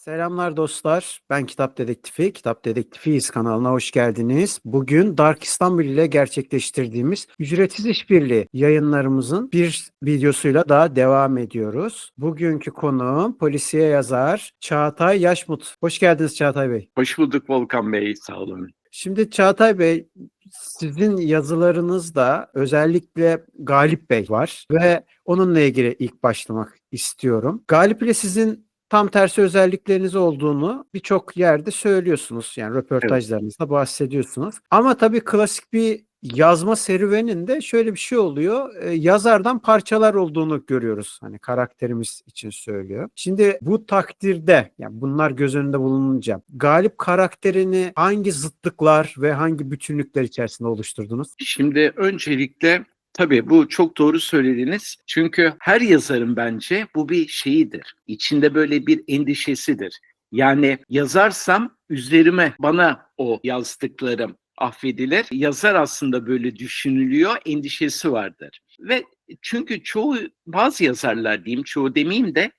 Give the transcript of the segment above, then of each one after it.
Selamlar dostlar. Ben Kitap Dedektifi. Kitap Dedektifiyiz kanalına hoş geldiniz. Bugün Dark İstanbul ile gerçekleştirdiğimiz ücretsiz işbirliği yayınlarımızın bir videosuyla daha devam ediyoruz. Bugünkü konuğum polisiye yazar Çağatay Yaşmut. Hoş geldiniz Çağatay Bey. Hoş bulduk Volkan Bey, sağ olun. Şimdi Çağatay Bey sizin yazılarınızda özellikle Galip Bey var ve onunla ilgili ilk başlamak istiyorum. Galip ile sizin tam tersi özellikleriniz olduğunu birçok yerde söylüyorsunuz. Yani röportajlarınızda bahsediyorsunuz. Ama tabii klasik bir yazma serüveninde şöyle bir şey oluyor. E, yazardan parçalar olduğunu görüyoruz. Hani karakterimiz için söylüyor. Şimdi bu takdirde yani bunlar göz önünde bulununca Galip karakterini hangi zıtlıklar ve hangi bütünlükler içerisinde oluşturdunuz? Şimdi öncelikle tabii bu çok doğru söylediniz. Çünkü her yazarın bence bu bir şeyidir. İçinde böyle bir endişesidir. Yani yazarsam üzerime bana o yazdıklarım affedilir. Yazar aslında böyle düşünülüyor, endişesi vardır. Ve çünkü çoğu bazı yazarlar diyeyim, çoğu demeyeyim de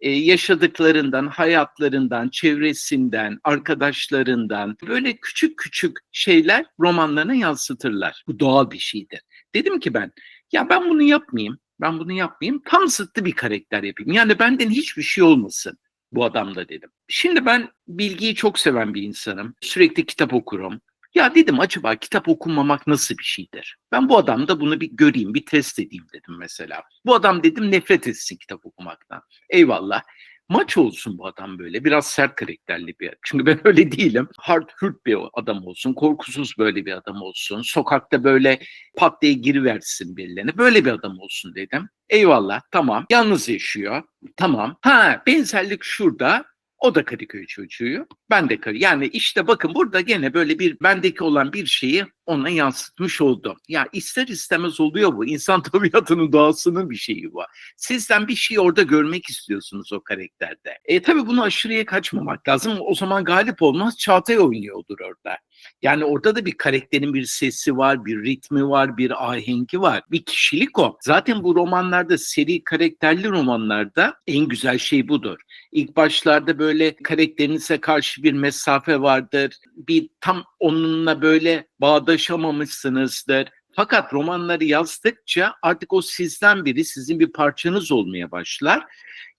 e, yaşadıklarından, hayatlarından, çevresinden, arkadaşlarından böyle küçük küçük şeyler romanlarına yansıtırlar. Bu doğal bir şeydir. Dedim ki ben, ya ben bunu yapmayayım, ben bunu yapmayayım, tam zıttı bir karakter yapayım. Yani benden hiçbir şey olmasın bu adamda dedim. Şimdi ben bilgiyi çok seven bir insanım. Sürekli kitap okurum. Ya dedim acaba kitap okumamak nasıl bir şeydir? Ben bu adamda bunu bir göreyim, bir test edeyim dedim mesela. Bu adam dedim nefret etsin kitap okumaktan. Eyvallah. Maç olsun bu adam böyle. Biraz sert karakterli bir. Çünkü ben öyle değilim. Hard hurt bir adam olsun. Korkusuz böyle bir adam olsun. Sokakta böyle pat diye giriversin birilerine. Böyle bir adam olsun dedim. Eyvallah tamam. Yalnız yaşıyor. Tamam. Ha benzerlik şurada. O da Kadıköy çocuğu. Ben de Kadıköy. Yani işte bakın burada gene böyle bir bendeki olan bir şeyi ona yansıtmış oldum. Ya ister istemez oluyor bu. İnsan tabiatının doğasının bir şeyi bu. Sizden bir şey orada görmek istiyorsunuz o karakterde. E tabii bunu aşırıya kaçmamak lazım. O zaman galip olmaz Çağatay oynuyordur orada. Yani orada da bir karakterin bir sesi var, bir ritmi var, bir ahengi var. Bir kişilik o. Zaten bu romanlarda, seri karakterli romanlarda en güzel şey budur. İlk başlarda böyle karakterinize karşı bir mesafe vardır. Bir tam onunla böyle bağdaşamamışsınızdır. Fakat romanları yazdıkça artık o sizden biri, sizin bir parçanız olmaya başlar.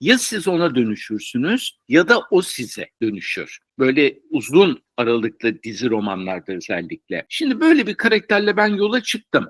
Ya siz ona dönüşürsünüz ya da o size dönüşür. Böyle uzun aralıklı dizi romanlarda özellikle. Şimdi böyle bir karakterle ben yola çıktım.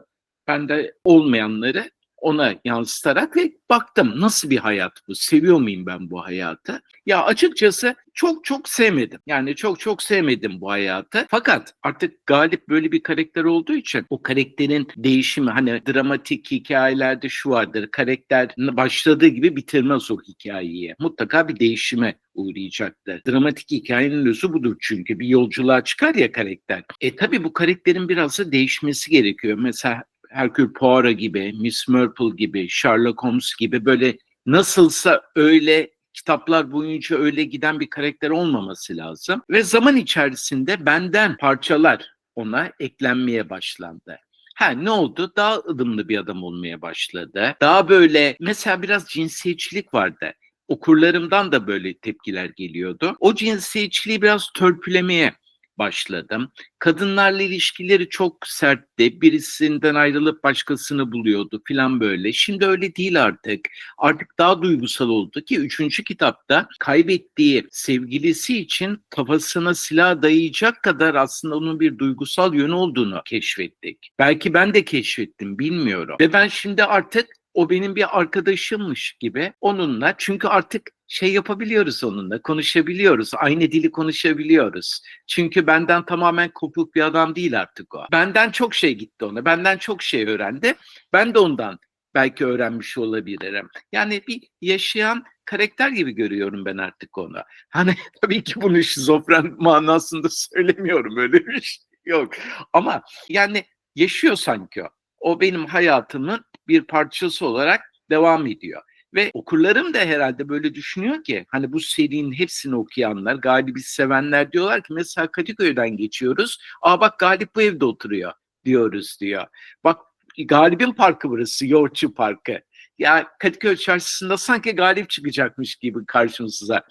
Ben de olmayanları ona yansıtarak ve baktım nasıl bir hayat bu? Seviyor muyum ben bu hayatı? Ya açıkçası çok çok sevmedim. Yani çok çok sevmedim bu hayatı. Fakat artık Galip böyle bir karakter olduğu için o karakterin değişimi hani dramatik hikayelerde şu vardır. Karakter başladığı gibi bitirmez o hikayeyi. Mutlaka bir değişime uğrayacaktır. Dramatik hikayenin özü budur çünkü bir yolculuğa çıkar ya karakter. E tabi bu karakterin biraz da değişmesi gerekiyor. Mesela Hercule Poirot gibi, Miss Marple gibi, Sherlock Holmes gibi böyle nasılsa öyle kitaplar boyunca öyle giden bir karakter olmaması lazım. Ve zaman içerisinde benden parçalar ona eklenmeye başlandı. Ha ne oldu? Daha ılımlı bir adam olmaya başladı. Daha böyle mesela biraz cinsiyetçilik vardı. Okurlarımdan da böyle tepkiler geliyordu. O cinsiyetçiliği biraz törpülemeye başladım. Kadınlarla ilişkileri çok sertti. Birisinden ayrılıp başkasını buluyordu filan böyle. Şimdi öyle değil artık. Artık daha duygusal oldu ki üçüncü kitapta kaybettiği sevgilisi için kafasına silah dayayacak kadar aslında onun bir duygusal yönü olduğunu keşfettik. Belki ben de keşfettim bilmiyorum. Ve ben şimdi artık o benim bir arkadaşımmış gibi onunla çünkü artık şey yapabiliyoruz onunla, konuşabiliyoruz. Aynı dili konuşabiliyoruz. Çünkü benden tamamen kopuk bir adam değil artık o. Benden çok şey gitti ona. Benden çok şey öğrendi. Ben de ondan belki öğrenmiş olabilirim. Yani bir yaşayan karakter gibi görüyorum ben artık onu. Hani tabii ki bunu şizofren manasında söylemiyorum öyle bir şey yok. Ama yani yaşıyor sanki o. O benim hayatımın bir parçası olarak devam ediyor. Ve okurlarım da herhalde böyle düşünüyor ki hani bu serinin hepsini okuyanlar, Galip'i sevenler diyorlar ki mesela Kadıköy'den geçiyoruz. Aa bak Galip bu evde oturuyor diyoruz diyor. Bak Galip'in parkı burası, Yoğurtçu Parkı. Ya Kadıköy Çarşısı'nda sanki galip çıkacakmış gibi karşımıza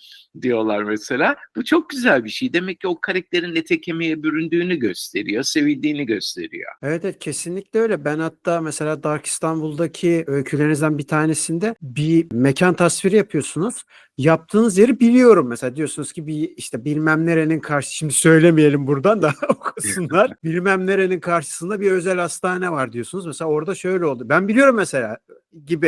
diyorlar mesela. Bu çok güzel bir şey. Demek ki o karakterin ete kemiğe büründüğünü gösteriyor, sevildiğini gösteriyor. Evet, evet kesinlikle öyle. Ben hatta mesela Dark İstanbul'daki öykülerinizden bir tanesinde bir mekan tasviri yapıyorsunuz. Yaptığınız yeri biliyorum mesela diyorsunuz ki bir işte bilmem nerenin karşı şimdi söylemeyelim buradan da okusunlar. bilmem nerenin karşısında bir özel hastane var diyorsunuz. Mesela orada şöyle oldu. Ben biliyorum mesela gibi.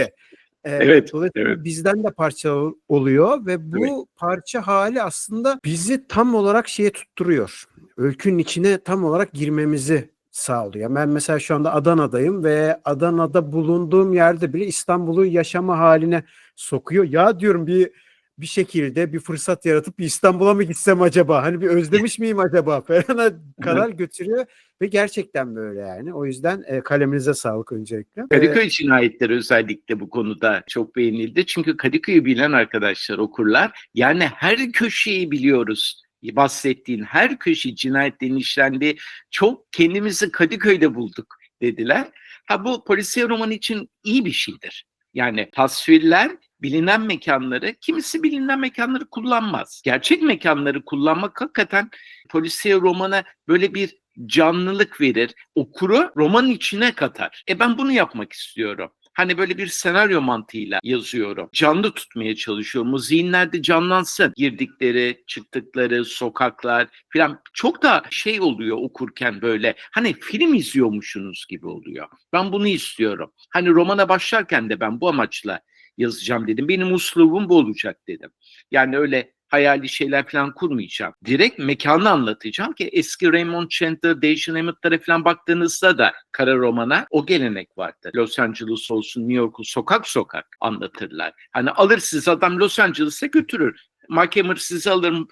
Ee, Evet, dolayısıyla evet. bizden de parça oluyor ve bu Evet. parça hali aslında bizi tam olarak şeye tutturuyor. Öykünün içine tam olarak girmemizi sağlıyor. Ben mesela şu anda Adana'dayım ve Adana'da bulunduğum yerde bile İstanbul'u yaşama haline sokuyor. Ya diyorum bir bir şekilde bir fırsat yaratıp İstanbul'a mı gitsem acaba? Hani bir özlemiş miyim acaba falan kadar götürüyor ve gerçekten böyle yani. O yüzden e, kaleminize sağlık öncelikle. Kadıköy cinayetleri özellikle bu konuda çok beğenildi. Çünkü Kadıköy'ü bilen arkadaşlar okurlar. Yani her köşeyi biliyoruz. Bahsettiğin her köşe cinayetlerin işlendiği çok kendimizi Kadıköy'de bulduk dediler. Ha bu polisiye roman için iyi bir şeydir. Yani tasvirler bilinen mekanları, kimisi bilinen mekanları kullanmaz. Gerçek mekanları kullanmak hakikaten polisiye romana böyle bir canlılık verir. Okuru romanın içine katar. E ben bunu yapmak istiyorum. Hani böyle bir senaryo mantığıyla yazıyorum. Canlı tutmaya çalışıyorum. O zihinlerde canlansın. Girdikleri, çıktıkları, sokaklar filan. Çok da şey oluyor okurken böyle. Hani film izliyormuşsunuz gibi oluyor. Ben bunu istiyorum. Hani romana başlarken de ben bu amaçla yazacağım dedim. Benim uslubum bu olacak dedim. Yani öyle hayali şeyler falan kurmayacağım. Direkt mekanı anlatacağım ki eski Raymond Chandler, Dacian Emmett'lara falan baktığınızda da kara romana o gelenek vardı. Los Angeles olsun, New York'u sokak sokak anlatırlar. Hani alır siz adam Los Angeles'e götürür. Mark Hammer sizi alır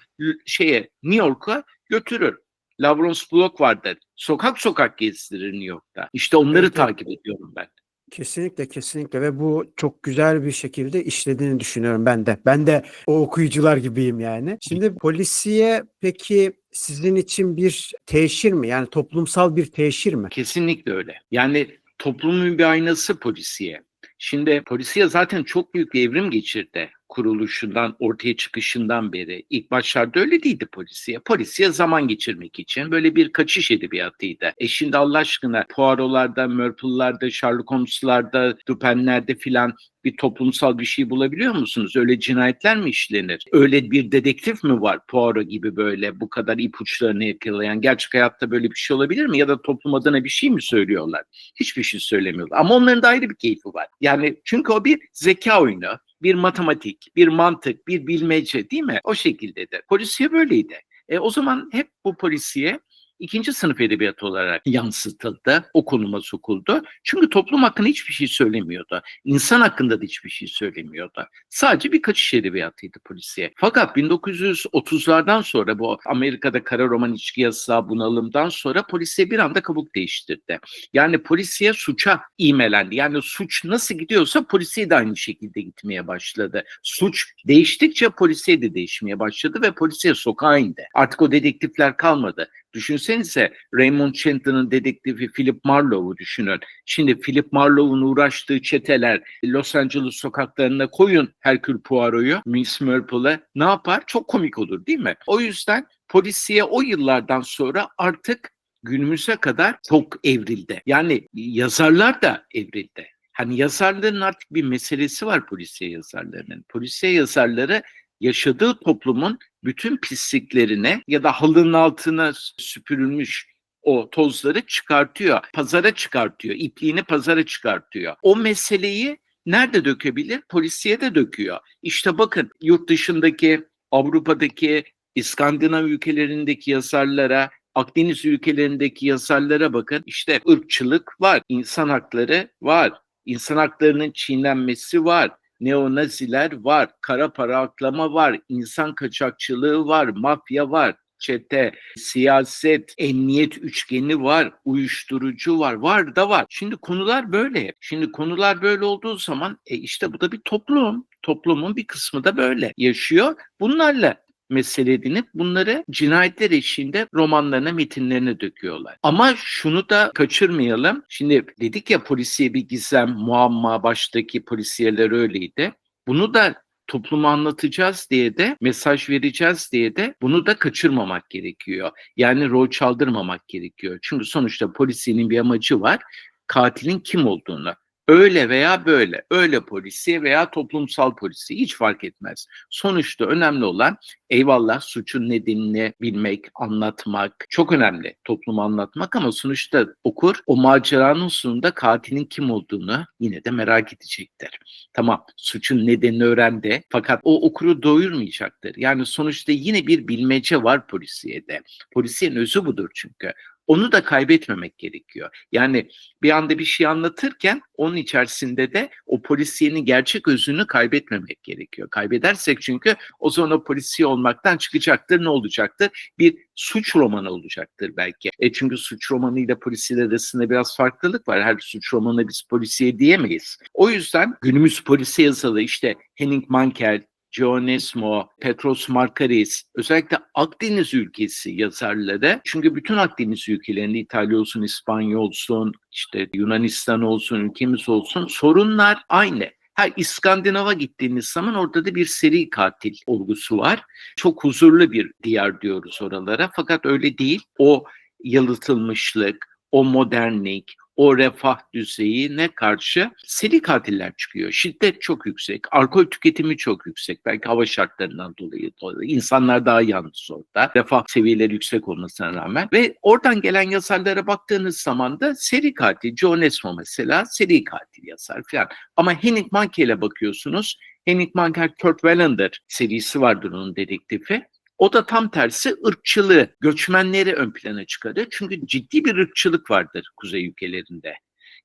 şeye New York'a götürür. Lawrence Block vardır. Sokak sokak gezdirir New York'ta. İşte onları evet. takip ediyorum ben. Kesinlikle kesinlikle ve bu çok güzel bir şekilde işlediğini düşünüyorum ben de. Ben de o okuyucular gibiyim yani. Şimdi polisiye peki sizin için bir teşhir mi? Yani toplumsal bir teşhir mi? Kesinlikle öyle. Yani toplumun bir aynası polisiye. Şimdi polisiye zaten çok büyük bir evrim geçirdi kuruluşundan, ortaya çıkışından beri. İlk başlarda öyle değildi polisiye. Polisiye zaman geçirmek için böyle bir kaçış edebiyatıydı. E şimdi Allah aşkına Poirot'larda, Murphy'larda, Sherlock Holmes'larda, Dupin'lerde filan bir toplumsal bir şey bulabiliyor musunuz? Öyle cinayetler mi işlenir? Öyle bir dedektif mi var Poirot gibi böyle bu kadar ipuçlarını yakalayan? Gerçek hayatta böyle bir şey olabilir mi? Ya da toplum adına bir şey mi söylüyorlar? Hiçbir şey söylemiyorlar. Ama onların da ayrı bir keyfi var. Yani çünkü o bir zeka oyunu, bir matematik, bir mantık, bir bilmece değil mi? O şekildedir. Polisiye böyleydi. E, o zaman hep bu polisiye ikinci sınıf edebiyatı olarak yansıtıldı, o konuma sokuldu. Çünkü toplum hakkında hiçbir şey söylemiyordu. İnsan hakkında da hiçbir şey söylemiyordu. Sadece bir kaçış edebiyatıydı polisiye. Fakat 1930'lardan sonra bu Amerika'da kara roman içki yasağı bunalımdan sonra polisiye bir anda kabuk değiştirdi. Yani polisiye suça imelendi. Yani suç nasıl gidiyorsa polisiye de aynı şekilde gitmeye başladı. Suç değiştikçe polisiye de değişmeye başladı ve polisiye sokağa indi. Artık o dedektifler kalmadı. Düşünsenize Raymond Chandler'ın dedektifi Philip Marlowe'u düşünün. Şimdi Philip Marlowe'un uğraştığı çeteler Los Angeles sokaklarına koyun Hercule Poirot'u, Miss Marple'ı ne yapar? Çok komik olur değil mi? O yüzden polisiye o yıllardan sonra artık günümüze kadar çok evrildi. Yani yazarlar da evrildi. Hani yazarların artık bir meselesi var polisiye yazarlarının. Polisiye yazarları yaşadığı toplumun bütün pisliklerine ya da halının altına süpürülmüş o tozları çıkartıyor. Pazara çıkartıyor. ipliğini pazara çıkartıyor. O meseleyi nerede dökebilir? Polisiye de döküyor. İşte bakın yurt dışındaki, Avrupa'daki, İskandinav ülkelerindeki yazarlara, Akdeniz ülkelerindeki yazarlara bakın. İşte ırkçılık var, insan hakları var, insan haklarının çiğnenmesi var, neonaziler var, kara para aklama var, insan kaçakçılığı var, mafya var, çete, siyaset, emniyet üçgeni var, uyuşturucu var, var da var. Şimdi konular böyle. Şimdi konular böyle olduğu zaman e işte bu da bir toplum. Toplumun bir kısmı da böyle yaşıyor. Bunlarla mesele edinip bunları cinayetler eşiğinde romanlarına, metinlerine döküyorlar. Ama şunu da kaçırmayalım. Şimdi dedik ya polisiye bir gizem, muamma baştaki polisiyeler öyleydi. Bunu da topluma anlatacağız diye de mesaj vereceğiz diye de bunu da kaçırmamak gerekiyor. Yani rol çaldırmamak gerekiyor. Çünkü sonuçta polisiyenin bir amacı var. Katilin kim olduğunu. Öyle veya böyle, öyle polisiye veya toplumsal polisiye hiç fark etmez. Sonuçta önemli olan eyvallah suçun nedenini bilmek, anlatmak çok önemli topluma anlatmak ama sonuçta okur o maceranın sonunda katilin kim olduğunu yine de merak edecektir. Tamam suçun nedenini öğrendi fakat o okuru doyurmayacaktır. Yani sonuçta yine bir bilmece var polisiyede. Polisiyenin özü budur çünkü. Onu da kaybetmemek gerekiyor. Yani bir anda bir şey anlatırken onun içerisinde de o polisiyenin gerçek özünü kaybetmemek gerekiyor. Kaybedersek çünkü o zaman o polisiye olmaktan çıkacaktır. Ne olacaktır? Bir suç romanı olacaktır belki. E çünkü suç romanı ile polisiye arasında biraz farklılık var. Her suç romanı biz polisiye diyemeyiz. O yüzden günümüz polisiye yazılı işte Henning Mankell, Gionesmo, Petros Markaris, özellikle Akdeniz ülkesi yazarları. Çünkü bütün Akdeniz ülkelerinde İtalya olsun, İspanya olsun, işte Yunanistan olsun, ülkemiz olsun sorunlar aynı. Her İskandinav'a gittiğiniz zaman orada da bir seri katil olgusu var. Çok huzurlu bir diyar diyoruz oralara. Fakat öyle değil. O yalıtılmışlık, o modernlik, o refah düzeyine karşı seri katiller çıkıyor. Şiddet çok yüksek, alkol tüketimi çok yüksek. Belki hava şartlarından dolayı, insanlar daha yalnız orada. Refah seviyeleri yüksek olmasına rağmen. Ve oradan gelen yazarlara baktığınız zaman da seri katil, John Esmo mesela seri katil yazar falan. Ama Henning Mankell'e bakıyorsunuz. Henning Mankell Kurt Wallander serisi vardır onun dedektifi. O da tam tersi ırkçılığı, göçmenleri ön plana çıkarır. Çünkü ciddi bir ırkçılık vardır kuzey ülkelerinde.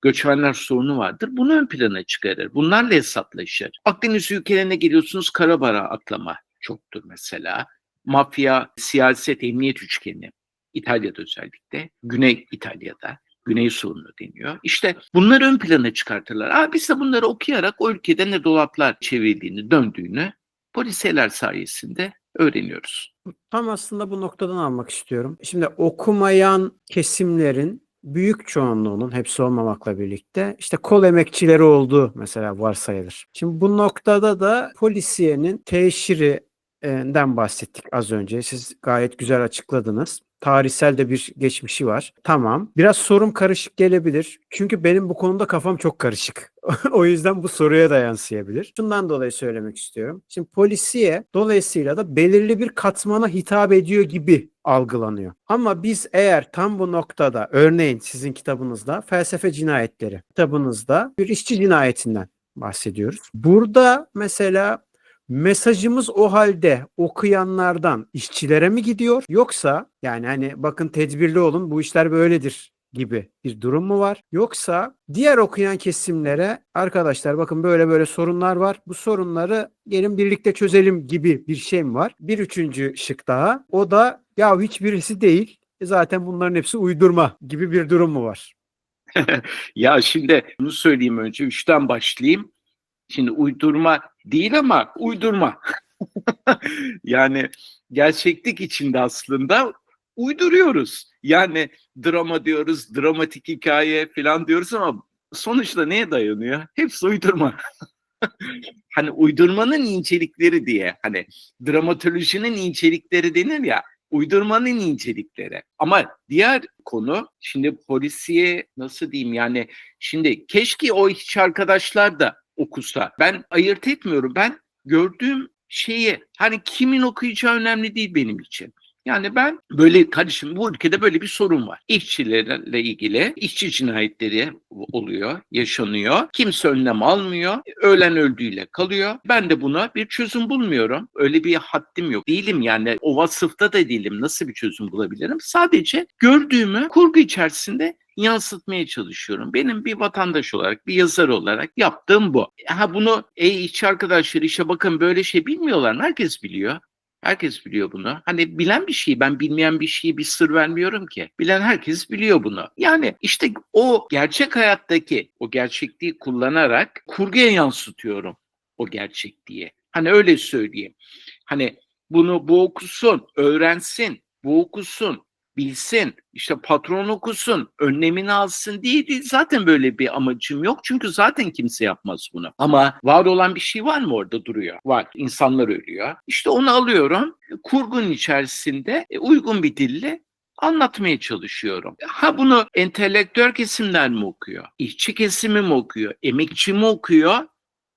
Göçmenler sorunu vardır. Bunu ön plana çıkarır. Bunlarla hesaplaşır. Akdeniz ülkelerine geliyorsunuz Karabara atlama çoktur mesela. Mafya, siyaset, emniyet üçgeni. İtalya'da özellikle. Güney İtalya'da. Güney sorunu deniyor. İşte bunları ön plana çıkartırlar. Aa, biz de bunları okuyarak o ülkede ne dolaplar çevirdiğini, döndüğünü polisiyeler sayesinde öğreniyoruz. Tam aslında bu noktadan almak istiyorum. Şimdi okumayan kesimlerin büyük çoğunluğunun hepsi olmamakla birlikte işte kol emekçileri olduğu mesela varsayılır. Şimdi bu noktada da polisiyenin teşhirinden bahsettik az önce. Siz gayet güzel açıkladınız. Tarihsel de bir geçmişi var. Tamam. Biraz sorum karışık gelebilir. Çünkü benim bu konuda kafam çok karışık. o yüzden bu soruya da yansıyabilir. Şundan dolayı söylemek istiyorum. Şimdi polisiye dolayısıyla da belirli bir katmana hitap ediyor gibi algılanıyor. Ama biz eğer tam bu noktada örneğin sizin kitabınızda felsefe cinayetleri kitabınızda bir işçi cinayetinden bahsediyoruz. Burada mesela mesajımız o halde okuyanlardan işçilere mi gidiyor yoksa yani hani bakın tedbirli olun bu işler böyledir gibi bir durum mu var? Yoksa diğer okuyan kesimlere arkadaşlar bakın böyle böyle sorunlar var. Bu sorunları gelin birlikte çözelim gibi bir şey mi var? Bir üçüncü şık daha. O da ya hiçbirisi değil. E Zaten bunların hepsi uydurma gibi bir durum mu var? ya şimdi bunu söyleyeyim önce. Üçten başlayayım. Şimdi uydurma değil ama uydurma. yani gerçeklik içinde aslında uyduruyoruz. Yani drama diyoruz, dramatik hikaye falan diyoruz ama sonuçta neye dayanıyor? Hepsi uydurma. hani uydurmanın incelikleri diye hani dramatolojinin incelikleri denir ya uydurmanın incelikleri. Ama diğer konu şimdi polisiye nasıl diyeyim yani şimdi keşke o hiç arkadaşlar da okusa. Ben ayırt etmiyorum. Ben gördüğüm şeyi hani kimin okuyacağı önemli değil benim için. Yani ben böyle kardeşim bu ülkede böyle bir sorun var. İşçilerle ilgili işçi cinayetleri oluyor, yaşanıyor. Kimse önlem almıyor. Ölen öldüğüyle kalıyor. Ben de buna bir çözüm bulmuyorum. Öyle bir haddim yok. Değilim yani o vasıfta da değilim. Nasıl bir çözüm bulabilirim? Sadece gördüğümü kurgu içerisinde yansıtmaya çalışıyorum. Benim bir vatandaş olarak, bir yazar olarak yaptığım bu. Ha bunu ey işçi arkadaşlar işe bakın böyle şey bilmiyorlar? Herkes biliyor. Herkes biliyor bunu. Hani bilen bir şeyi ben bilmeyen bir şeyi bir sır vermiyorum ki. Bilen herkes biliyor bunu. Yani işte o gerçek hayattaki o gerçekliği kullanarak kurguya yansıtıyorum o gerçekliği. Hani öyle söyleyeyim. Hani Bunu bu okusun, öğrensin, bu okusun, bilsin, işte patron okusun, önlemini alsın diye değil. Zaten böyle bir amacım yok. Çünkü zaten kimse yapmaz bunu. Ama var olan bir şey var mı orada duruyor? Var. İnsanlar ölüyor. İşte onu alıyorum. Kurgun içerisinde e, uygun bir dille anlatmaya çalışıyorum. Ha bunu entelektüel kesimler mi okuyor? İşçi kesimi mi okuyor? Emekçi mi okuyor?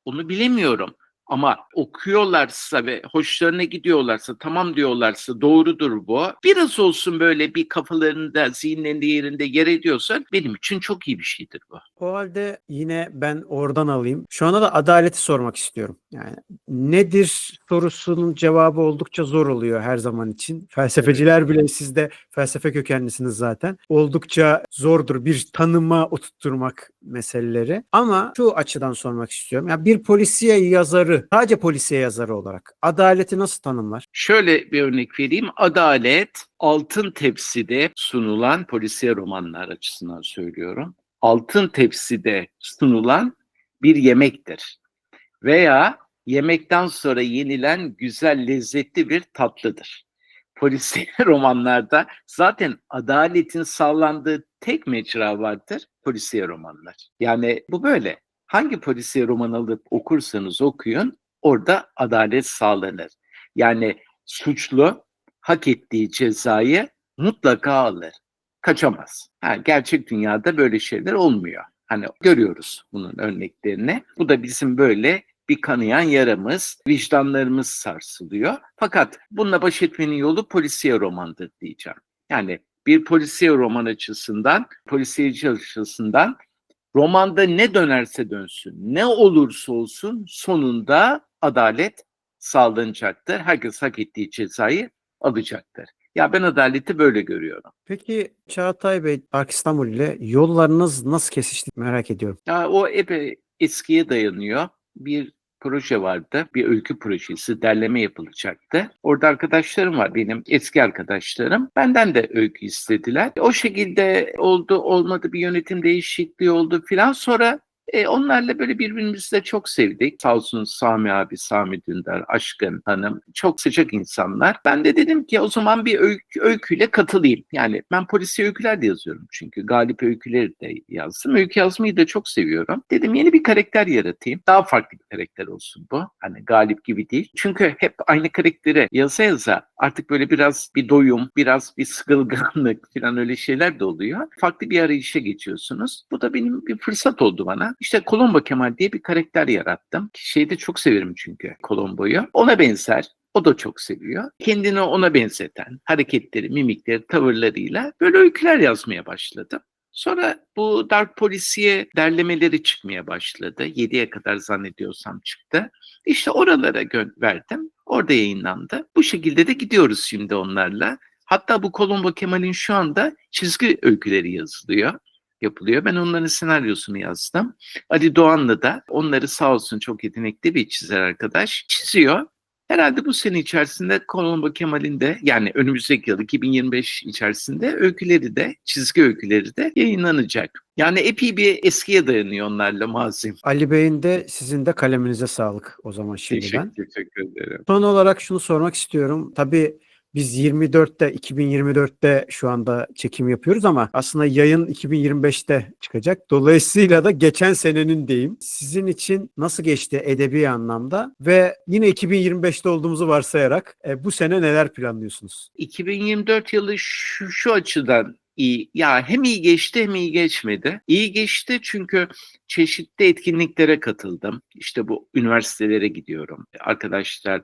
Onu bilemiyorum. Ama okuyorlarsa ve hoşlarına gidiyorlarsa, tamam diyorlarsa doğrudur bu. Biraz olsun böyle bir kafalarında, zihinlerinde yerinde yer ediyorsa benim için çok iyi bir şeydir bu. O halde yine ben oradan alayım. Şu anda da adaleti sormak istiyorum. Yani nedir sorusunun cevabı oldukça zor oluyor her zaman için. Felsefeciler bile siz de felsefe kökenlisiniz zaten. Oldukça zordur bir tanıma oturtturmak meseleleri. Ama şu açıdan sormak istiyorum. Ya bir polisiye yazarı, sadece polisiye yazarı olarak adaleti nasıl tanımlar? Şöyle bir örnek vereyim. Adalet altın tepside sunulan polisiye romanlar açısından söylüyorum. Altın tepside sunulan bir yemektir. Veya yemekten sonra yenilen güzel lezzetli bir tatlıdır. Polisiye romanlarda zaten adaletin sağlandığı tek mecra vardır polisiye romanlar. Yani bu böyle. Hangi polisiye roman alıp okursanız okuyun orada adalet sağlanır. Yani suçlu hak ettiği cezayı mutlaka alır. Kaçamaz. Ha, gerçek dünyada böyle şeyler olmuyor. Hani görüyoruz bunun örneklerini. Bu da bizim böyle bir kanayan yaramız, vicdanlarımız sarsılıyor. Fakat bununla baş etmenin yolu polisiye romandır diyeceğim. Yani bir polisiye roman açısından, polisiyeci açısından romanda ne dönerse dönsün, ne olursa olsun sonunda adalet sağlanacaktır. Herkes hak ettiği cezayı alacaktır. Ya ben adaleti böyle görüyorum. Peki Çağatay Bey, Dark İstanbul ile yollarınız nasıl kesişti merak ediyorum. Ya o epey eskiye dayanıyor. Bir proje vardı. Bir öykü projesi, derleme yapılacaktı. Orada arkadaşlarım var benim, eski arkadaşlarım. Benden de öykü istediler. O şekilde oldu, olmadı bir yönetim değişikliği oldu filan. Sonra e, onlarla böyle birbirimizi de çok sevdik. Sağ olsun Sami abi, Sami Dündar, Aşkın Hanım çok sıcak insanlar. Ben de dedim ki o zaman bir öykü, öyküyle katılayım. Yani ben polisi öyküler de yazıyorum çünkü. Galip öyküleri de yazdım. Öykü yazmayı da çok seviyorum. Dedim yeni bir karakter yaratayım. Daha farklı bir karakter olsun bu. Hani Galip gibi değil. Çünkü hep aynı karakteri yaza yaza artık böyle biraz bir doyum, biraz bir sıkılganlık falan öyle şeyler de oluyor. Farklı bir arayışa geçiyorsunuz. Bu da benim bir fırsat oldu bana. İşte Colombo Kemal diye bir karakter yarattım. Şeyi de çok severim çünkü Colombo'yu. Ona benzer. O da çok seviyor. Kendini ona benzeten hareketleri, mimikleri, tavırlarıyla böyle öyküler yazmaya başladım. Sonra bu Dark Polisiye derlemeleri çıkmaya başladı. 7'ye kadar zannediyorsam çıktı. İşte oralara verdim. Orada yayınlandı. Bu şekilde de gidiyoruz şimdi onlarla. Hatta bu Colombo Kemal'in şu anda çizgi öyküleri yazılıyor yapılıyor. Ben onların senaryosunu yazdım. Ali Doğan'la da onları sağ olsun çok yetenekli bir çizer arkadaş çiziyor. Herhalde bu sene içerisinde Colombo Kemal'in de yani önümüzdeki yıl 2025 içerisinde öyküleri de çizgi öyküleri de yayınlanacak. Yani epey bir eskiye dayanıyor onlarla mazim. Ali Bey'in de sizin de kaleminize sağlık o zaman şimdiden. Teşekkür, teşekkür ederim. Son olarak şunu sormak istiyorum. Tabii biz 24'te 2024'te şu anda çekim yapıyoruz ama aslında yayın 2025'te çıkacak. Dolayısıyla da geçen senenin deyim. Sizin için nasıl geçti edebi anlamda ve yine 2025'te olduğumuzu varsayarak e, bu sene neler planlıyorsunuz? 2024 yılı şu, şu açıdan iyi. Ya hem iyi geçti hem iyi geçmedi. İyi geçti çünkü çeşitli etkinliklere katıldım. İşte bu üniversitelere gidiyorum. Arkadaşlar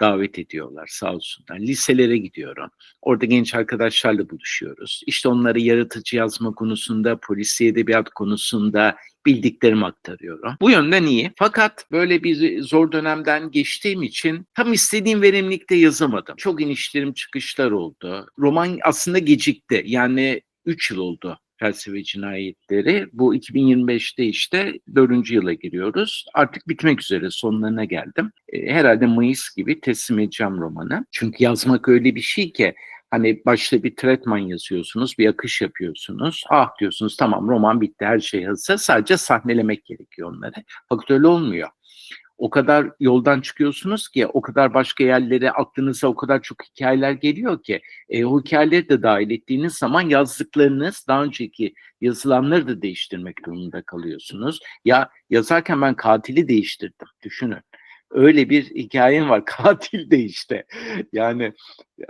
davet ediyorlar sağ olsunlar. Liselere gidiyorum. Orada genç arkadaşlarla buluşuyoruz. İşte onları yaratıcı yazma konusunda, polisiye edebiyat konusunda bildiklerimi aktarıyorum. Bu yönden iyi. Fakat böyle bir zor dönemden geçtiğim için tam istediğim verimlilikte yazamadım. Çok inişlerim çıkışlar oldu. Roman aslında gecikti. Yani 3 yıl oldu felsefe cinayetleri. Bu 2025'te işte dördüncü yıla giriyoruz. Artık bitmek üzere sonlarına geldim. E, herhalde Mayıs gibi teslim edeceğim romanı. Çünkü yazmak öyle bir şey ki Hani başta bir tretman yazıyorsunuz, bir akış yapıyorsunuz. Ah diyorsunuz tamam roman bitti, her şey hazır. Sadece sahnelemek gerekiyor onları. Fakat öyle olmuyor. O kadar yoldan çıkıyorsunuz ki o kadar başka yerlere aklınıza o kadar çok hikayeler geliyor ki e, o hikayeleri de dahil ettiğiniz zaman yazdıklarınız daha önceki yazılanları da değiştirmek durumunda kalıyorsunuz. Ya yazarken ben katili değiştirdim düşünün. Öyle bir hikayem var katil de işte yani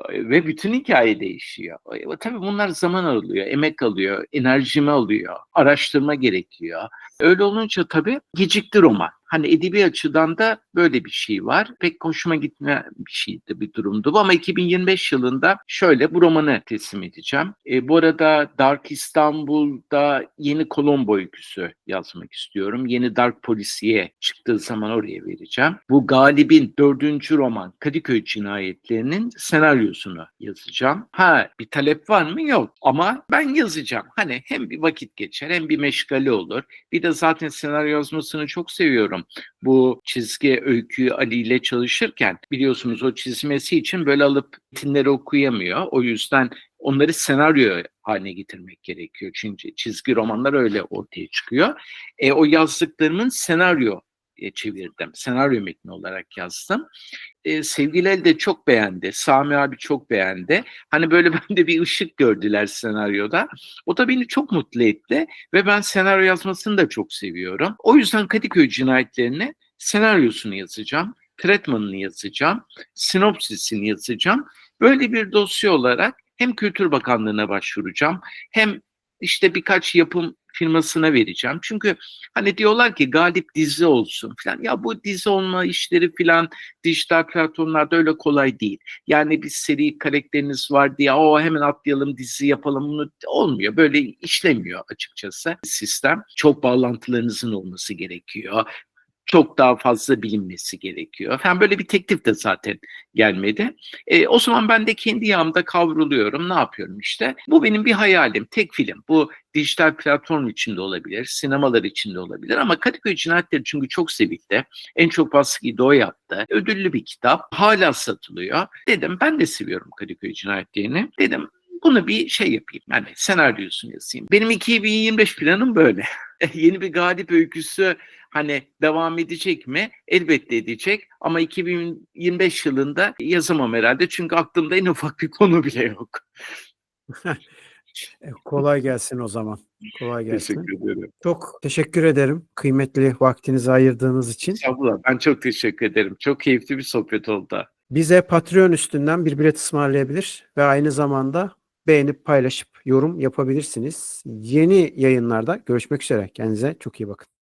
ve bütün hikaye değişiyor. E, tabii bunlar zaman alıyor, emek alıyor, enerjimi alıyor, araştırma gerekiyor. Öyle olunca tabii gecikti roman. Hani edebi açıdan da böyle bir şey var. Pek hoşuma gitme bir şeydi, bir durumdu. Ama 2025 yılında şöyle bu romanı teslim edeceğim. E, bu arada Dark İstanbul'da yeni Colombo öyküsü yazmak istiyorum. Yeni Dark Polisiye çıktığı zaman oraya vereceğim. Bu Galip'in dördüncü roman Kadıköy Cinayetlerinin senaryosunu yazacağım. Ha bir talep var mı? Yok. Ama ben yazacağım. Hani hem bir vakit geçer hem bir meşgale olur. Bir de zaten senaryo yazmasını çok seviyorum. Bu çizgi öyküyü Ali ile çalışırken biliyorsunuz o çizmesi için böyle alıp metinleri okuyamıyor. O yüzden onları senaryo haline getirmek gerekiyor. Çünkü çizgi romanlar öyle ortaya çıkıyor. E, o yazdıklarımın senaryo çevirdim. Senaryo metni olarak yazdım. E, sevgili El de çok beğendi. Sami abi çok beğendi. Hani böyle bende bir ışık gördüler senaryoda. O da beni çok mutlu etti ve ben senaryo yazmasını da çok seviyorum. O yüzden Kadıköy cinayetlerini senaryosunu yazacağım. Tretmanını yazacağım. Sinopsisini yazacağım. Böyle bir dosya olarak hem Kültür Bakanlığı'na başvuracağım hem işte birkaç yapım firmasına vereceğim. Çünkü hani diyorlar ki galip dizi olsun falan. Ya bu dizi olma işleri falan dijital platformlarda öyle kolay değil. Yani bir seri karakteriniz var diye o hemen atlayalım dizi yapalım bunu olmuyor. Böyle işlemiyor açıkçası sistem. Çok bağlantılarınızın olması gerekiyor çok daha fazla bilinmesi gerekiyor. Falan böyle bir teklif de zaten gelmedi. E, o zaman ben de kendi yağımda kavruluyorum. Ne yapıyorum işte? Bu benim bir hayalim. Tek film. Bu dijital platform içinde olabilir, sinemalar içinde olabilir ama Kadıköy Cinayetleri çünkü çok sevildi. En çok baskıyı da o yaptı. Ödüllü bir kitap. Hala satılıyor. Dedim ben de seviyorum Kadıköy Cinayetlerini. Dedim bunu bir şey yapayım. Yani senaryosunu yazayım. Benim 2025 planım böyle. Yeni bir Galip öyküsü hani devam edecek mi? Elbette edecek ama 2025 yılında yazamam herhalde çünkü aklımda en ufak bir konu bile yok. E, Kolay gelsin o zaman. Kolay gelsin. Teşekkür ederim. Çok teşekkür ederim kıymetli vaktinizi ayırdığınız için. Estağfurullah. Ben çok teşekkür ederim. Çok keyifli bir sohbet oldu. Bize Patreon üstünden bir bilet ısmarlayabilir ve aynı zamanda beğenip paylaşıp yorum yapabilirsiniz. Yeni yayınlarda görüşmek üzere. Kendinize çok iyi bakın.